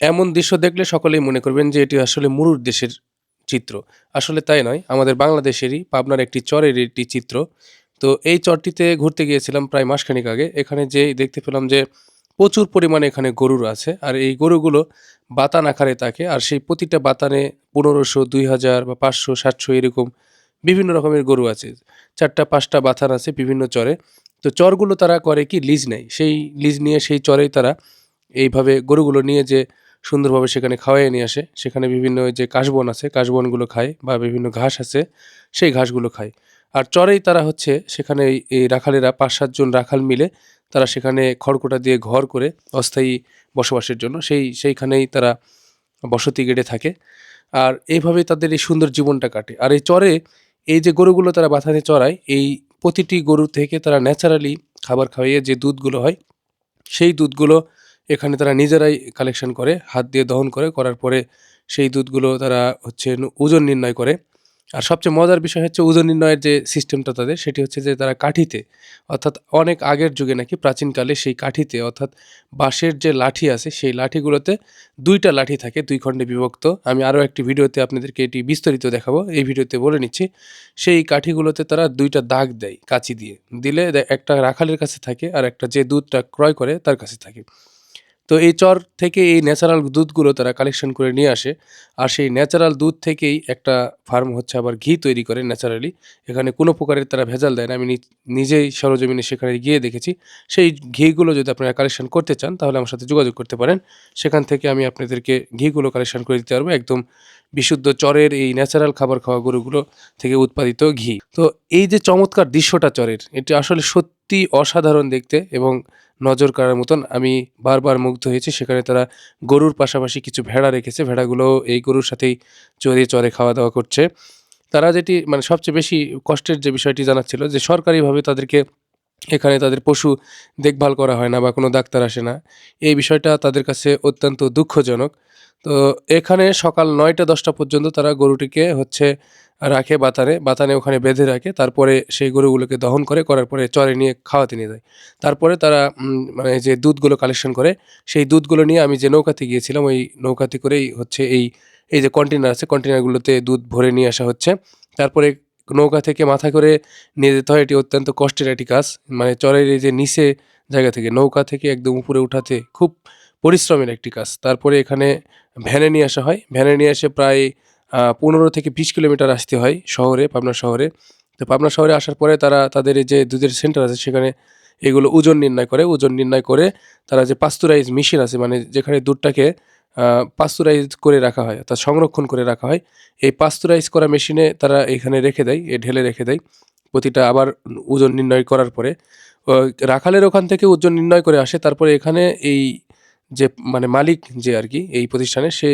এমন দৃশ্য দেখলে সকলেই মনে করবেন যে এটি আসলে মুরুর দেশের চিত্র। আসলে তাই নয়, আমাদের বাংলাদেশেরই পাবনার একটি চরের একটি চিত্র। তো এই চরটিতে ঘুরতে গিয়েছিলাম প্রায় মাসখানেক আগে। এখানে যে দেখতে পেলাম যে প্রচুর পরিমাণে এখানে গরুর আছে। আর এই গরুগুলো বাতান আকারে থাকে। আর সেই প্রতিটা বাতানে পনেরোশো, দুই হাজার বা পাঁচশো, সাতশো এরকম বিভিন্ন রকমের গরু আছে। চারটা, পাঁচটা বাথান আছে বিভিন্ন চরে। তো চরগুলো তারা করে কি? লিজ নেয়। সেই লিজ নিয়ে সেই চরেই তারা এইভাবে গরুগুলো নিয়ে যে সুন্দরভাবে সেখানে খাওয়াই নিয়ে আসে। সেখানে বিভিন্ন যে কাশবন আছে, কাশবনগুলো খায় বা বিভিন্ন ঘাস আছে, সেই ঘাসগুলো খায়। আর চরেই তারা হচ্ছে সেখানে এই- রাখালেরা পাঁচ সাতজন রাখাল মিলে তারা সেখানে খড়কোটা দিয়ে ঘর করে অস্থায়ী বসবাসের জন্য সেই, সেইখানেই তারা বসতি গেড়ে থাকে। আর এইভাবেই তাদের এই সুন্দর জীবনটা কাটে। আর এই চরে এই যে গরুগুলো তারা বাথানে চড়ায়, এই প্রতিটি গরু থেকে তারা ন্যাচারালি খাবার খাওয়িয়ে যে দুধগুলো হয়, সেই দুধগুলো এখানে তারা নিজেরাই কালেকশন করে, হাত দিয়ে দহন করে, করার পরে সেই দুধগুলো তারা হচ্ছে ওজন নির্ণয় করে। আর সবচেয়ে মজার বিষয় হচ্ছে ওজন নির্ণয়ের যে সিস্টেমটা তাদের, সেটি হচ্ছে যে তারা কাঠিতে, অর্থাৎ অনেক আগের যুগে নাকি প্রাচীনকালে সেই কাঠিতে, অর্থাৎ বাঁশের যে লাঠি আছে, সেই লাঠিগুলোতে দুইটা লাঠি থাকে, দুই খণ্ডে বিভক্ত। আমি আরও একটি ভিডিওতে আপনাদেরকে এটি বিস্তারিত দেখাবো, এই ভিডিওতে বলে নিচ্ছি। সেই কাঠিগুলোতে তারা দুইটা দাগ দেয় কাঁচি দিয়ে। দিলে একটা রাখালের কাছে থাকে, আর একটা যে দুধটা ক্রয় করে তার কাছে থাকে। তো এই চর থেকে এই ন্যাচারাল দুধগুলো তারা কালেকশন করে নিয়ে আসে। আর সেই ন্যাচারাল দুধ থেকেই একটা ফার্ম হচ্ছে, আবার ঘি তৈরি করে ন্যাচারালি এখানে কোনো প্রকারের তারা ভেজাল দেয় না। আমি নিজেই সরজমিনে সেখানে গিয়ে দেখেছি। সেই ঘিগুলো যদি আপনারা কালেকশন করতে চান, তাহলে আমার সাথে যোগাযোগ করতে পারেন। সেখান থেকে আমি আপনাদেরকে ঘিগুলো কালেকশন করে দিতে পারব। একদম বিশুদ্ধ চরের এই ন্যাচারাল খাবার খাওয়া গরুগুলো থেকে উৎপাদিত ঘি। তো এই যে চমৎকার দৃশ্যটা চরের, এটি আসলে সত্যি অসাধারণ দেখতে এবং নজর কাড়ার মতন আমি বারবার মুগ্ধ হয়েছি। সেখানে তারা গরুর পাশাপাশি কিছু ভেড়া রেখেছে। ভেড়াগুলো এই গরুর সাথেই চড়ে চড়ে খাওয়া দাওয়া করছে। তারা যেটি মানে সবচেয়ে বেশি কষ্টের যে বিষয়টি জানাচ্ছিল যে সরকারিভাবে তাদেরকে এখানে তাদের পশু দেখভাল করা হয় না বা কোনো ডাক্তার আসে না। এই বিষয়টা তাদের কাছে অত্যন্ত দুঃখজনক। তো এখানে সকাল নয়টা দশটা পর্যন্ত তারা গরুটিকে হচ্ছে রাখে বাতানে বাতানে ওখানে বেঁধে রাখে, তারপরে সেই গরুগুলোকে দহন করে, করার পরে চরে নিয়ে খাওয়াতে নিয়ে যায়। তারপরে তারা মানে যে দুধগুলো কালেকশন করে, সেই দুধগুলো নিয়ে আমি যে নৌকাতে গিয়েছিলাম, ওই নৌকাতে করেই হচ্ছে এই এই যে কন্টেনার আছে কন্টেনারগুলোতে দুধ ভরে নিয়ে আসা হচ্ছে। তারপরে নৌকা থেকে মাথা করে নিয়ে যেতে হয়, এটি অত্যন্ত কষ্টের একটি কাজ। মানে চরের এই যে নিচে জায়গা থেকে, নৌকা থেকে একদম উপরে উঠাতে খুব পরিশ্রমের একটি কাজ। তারপরে এখানে ভ্যানে নিয়ে আসা হয়। ভ্যানে নিয়ে এসে প্রায় পনেরো থেকে বিশ কিলোমিটার আসতে হয় শহরে, পাবনা শহরে। তো পাবনা শহরে আসার পরে তারা, তাদের যে দুধের সেন্টার আছে, সেখানে এগুলো ওজন নির্ণয় করে। ওজন নির্ণয় করে তারা যে পাস্তুরাইজ মেশিন আছে মানে যেখানে দুধটাকে পাস্তুরাইজ করে রাখা হয়, অর্থাৎ সংরক্ষণ করে রাখা হয়। এই পাস্তুরাইজ করা মেশিনে তারা এখানে রেখে দেয়, এ ঢেলে রেখে দেয়। প্রতিটা আবার ওজন নির্ণয় করার পরে রাখালের ওখান থেকে ওজন নির্ণয় করে আসে। তারপরে এখানে এই যে মানে মালিক যে আর কি, এই প্রতিষ্ঠানে সে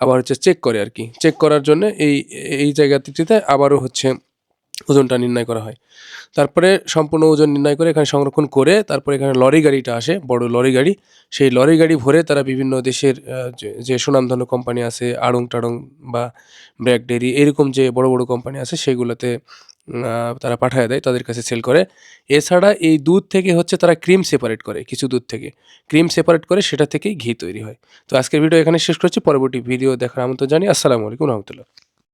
আবার হচ্ছে চেক করে আর কি। চেক করার জন্য এই এই জায়গাটিতে আবারও হচ্ছে ওজনটা নির্ণয় করা হয়। তারপরে সম্পূর্ণ ওজন নির্ণয় করে এখানে সংরক্ষণ করে তারপরে এখানে লরি গাড়িটা আসে, বড় লরি গাড়ি। সেই লরি গাড়ি ভরে তারা বিভিন্ন দেশের যে- সুনামধন্য কোম্পানি আছে, আড়ং টাড়ং বা ব্র্যাক ডেরি এরকম যে বড় বড় কোম্পানি আছে সেগুলোতে তারা পাঠায় দেয়, তাদের কাছে সেল করে। এছাড়া এই দুধ থেকে হচ্ছে তারা ক্রিম সেপারেট করে কিছু দুধ থেকে। ক্রিম সেপারেট করে সেটা থেকেই ঘি তৈরি হয়। তো আজকের ভিডিও এখানে শেষ করছি। পরবর্তী ভিডিও দেখার আমন্ত্রণ জানি আসসালামু আলাইকুম রহমতুল্লাহ।